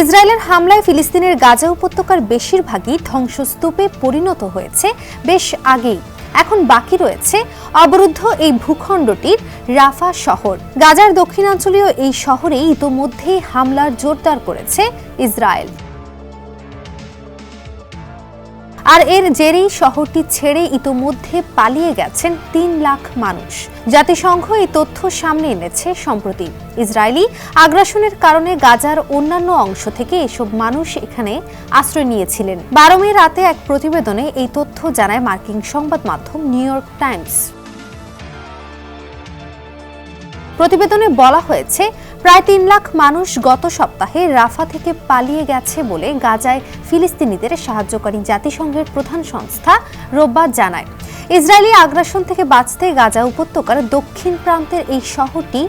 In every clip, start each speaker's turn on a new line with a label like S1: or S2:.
S1: ইসরায়েলের হামলায় ফিলিস্তিনের গাজা উপত্যকার বেশিরভাগই ধ্বংসস্তূপে পরিণত হয়েছে বেশ আগেই। এখন বাকি রয়েছে অবরুদ্ধ এই ভূখণ্ডটির রাফা শহর। গাজার দক্ষিণাঞ্চলীয় এই শহরে ইতোমধ্যেই হামলার জোরদার করেছে ইসরায়েল। আর এর জেরেই শহরটি ছেড়ে ইতোমধ্যে পালিয়ে গেছেন তিন লাখ মানুষ। জাতিসংঘ এই তথ্য সামনে এনেছে সম্প্রতি। ইসরায়েলি আগ্রাসনের কারণে গাজার অন্যান্য অংশ থেকে এসব মানুষ এখানে আশ্রয় নিয়েছিলেন। বারো মে রাতে এক প্রতিবেদনে এই তথ্য জানায় মার্কিন সংবাদ মাধ্যম নিউ ইয়র্ক টাইমস। প্রতিবেদনে বলা হয়েছে প্রায় তিন লাখ মানুষ গত সপ্তাহে রাফা থেকে পালিয়ে গেছে বলে গাজায় ফিলিস্তিনিদের সাহায্যকারী জাতিসংঘের প্রধান সংস্থা রোববার জানায়। ইসরায়েলি আগ্রাসন থেকে বাঁচতে গাজা উপত্যকার দক্ষিণ প্রান্তের এই শহরটি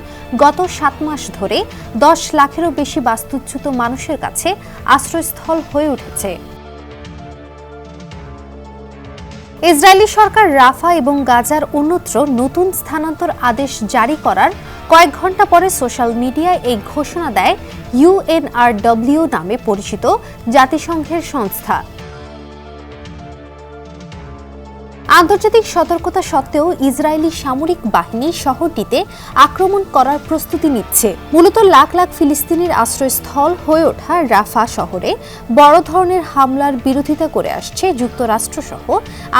S1: গত সাত মাস ধরে দশ লাখেরও বেশি বাস্তুচ্যুত মানুষের কাছে আশ্রয়স্থল হয়ে উঠেছে। ইসরায়েলি সরকার রাফা এবং গাজার অন্যত্র নতুন স্থানান্তর আদেশ জারি করার কয়েক ঘণ্টা পরে সোশ্যাল মিডিয়ায় এই ঘোষণা দেয় ইউএনআরডব্লিউ নামে পরিচিত জাতিসংঘের সংস্থা। আন্তর্জাতিক সতর্কতা সত্ত্বেও ইসরায়েলি সামরিক বাহিনী শহরটিতে আক্রমণ করার প্রস্তুতি নিচ্ছে। মূলত লাখ লাখ ফিলিস্তিনির আশ্রয়স্থল হয়ে ওঠা রাফা শহরে বড় ধরনের হামলার বিরোধিতা করে আসছে যুক্তরাষ্ট্র সহ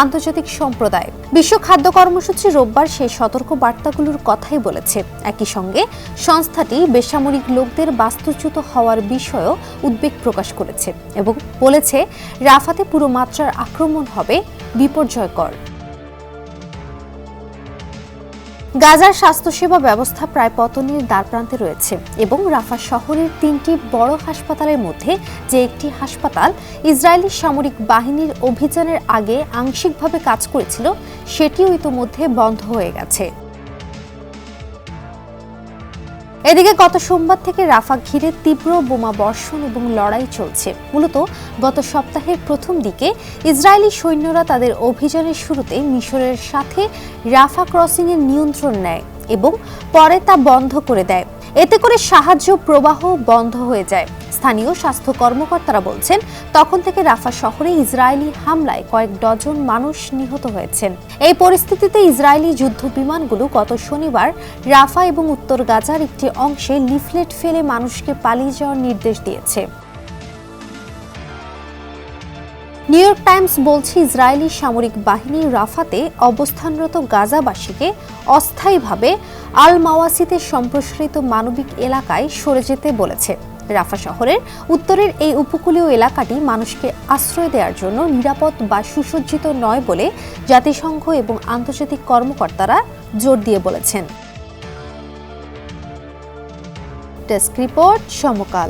S1: আন্তর্জাতিক সম্প্রদায়। বিশ্ব খাদ্য কর্মসূচি রোববার সেই সতর্ক বার্তাগুলোর কথাই বলেছে। একই সঙ্গে সংস্থাটি বেসামরিক লোকদের বাস্তুচ্যুত হওয়ার বিষয়েও উদ্বেগ প্রকাশ করেছে এবং বলেছে, রাফাতে পুরো মাত্রার আক্রমণ হবে বিপর্যয়কর। গাজার স্বাস্থ্যসেবা ব্যবস্থা প্রায় পতনের দ্বারপ্রান্তে রয়েছে এবং রাফা শহরের তিনটি বড় হাসপাতালের মধ্যে যে একটি হাসপাতাল ইসরায়েলি সামরিক বাহিনীর অভিযানের আগে আংশিকভাবে কাজ করেছিল, সেটিও ইতোমধ্যে বন্ধ হয়ে গেছে। এদিকে গত সোমবার থেকে রাফা ঘিরে তীব্র বোমা বর্ষণ এবং লড়াই চলছে। মূলত গত সপ্তাহের প্রথম দিকে ইসরায়েলি সৈন্যরা তাদের অভিযানের শুরুতে মিশরের সাথে রাফা ক্রসিংয়ের নিয়ন্ত্রণ নেয় এবং পরে তা বন্ধ করে দেয়। এতে করে সাহায্য প্রবাহ বন্ধ হয়ে যায়। স্থানীয় স্বাস্থ্য কর্মকর্তারা বলছেন, তখন থেকে রাফা শহরে ইসরায়েলি হামলায় কয়েক ডজন মানুষ নিহত হয়েছেন। এই পরিস্থিতিতে ইসরায়েলি যুদ্ধ বিমানগুলো গত শনিবার রাফা এবং উত্তর গাজার একটি অংশে লিফলেট ফেলে মানুষকে পালিয়ে যাওয়ার নির্দেশ দিয়েছে। নিউ ইয়র্ক টাইমস বলছে, ইসরায়েলি সামরিক বাহিনী রাফাতে অবস্থানরত গাজাবাসীকে অস্থায়ীভাবে আল মাওয়াসিতে সম্প্রসারিত মানবিক এলাকায় সরে যেতে বলেছে। রাফা শহরের উত্তরের এই উপকূলীয় এলাকাটি মানুষকে আশ্রয় দেওয়ার জন্য নিরাপদ বা সুসজ্জিত নয় বলে জাতিসংঘ এবং আন্তর্জাতিক কর্মকর্তারা জোর দিয়ে বলেছেন। Desk report Samakal.